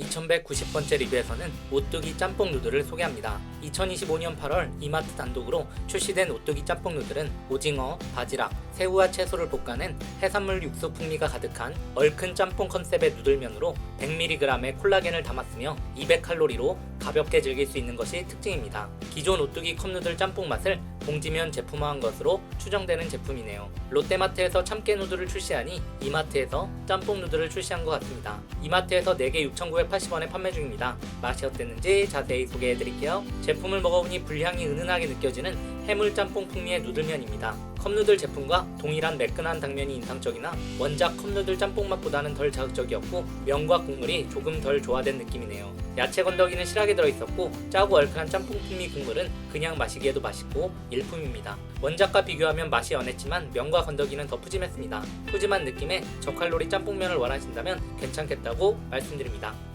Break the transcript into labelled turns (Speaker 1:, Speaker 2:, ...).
Speaker 1: 2190번째 리뷰에서는 오뚜기 짬뽕 누들을 소개합니다. 2025년 8월 이마트 단독으로 출시된 오뚜기 짬뽕 누들은 오징어, 바지락, 새우와 채소를 볶아낸 해산물 육수 풍미가 가득한 얼큰 짬뽕 컨셉의 누들면으로 100mg의 콜라겐을 담았으며 200칼로리로 가볍게 즐길 수 있는 것이 특징입니다. 기존 오뚜기 컵누들 짬뽕 맛을 봉지면 제품화한 것으로 추정되는 제품이네요. 롯데마트에서 참깨 누들을 출시하니 이마트에서 짬뽕 누들을 출시한 것 같습니다. 이마트에서 4개 6,980원에 판매 중입니다. 맛이 어땠는지 자세히 소개해 드릴게요. 제품을 먹어보니 불향이 은은하게 느껴지는 해물 짬뽕 풍미의 누들면입니다. 컵누들 제품과 동일한 매끈한 당면이 인상적이나 원작 컵누들 짬뽕 맛보다는 덜 자극적이었고 면과 국물이 조금 덜 조화된 느낌이네요. 야채 건더기는 실하게 들어있었고 짜고 얼큰한 짬뽕 풍미 국물은 그냥 마시기에도 맛있고 일품입니다. 원작과 비교하면 맛이 연했지만 면과 건더기는 더 푸짐했습니다. 푸짐한 느낌의 저칼로리 짬뽕면을 원하신다면 괜찮겠다고 말씀드립니다.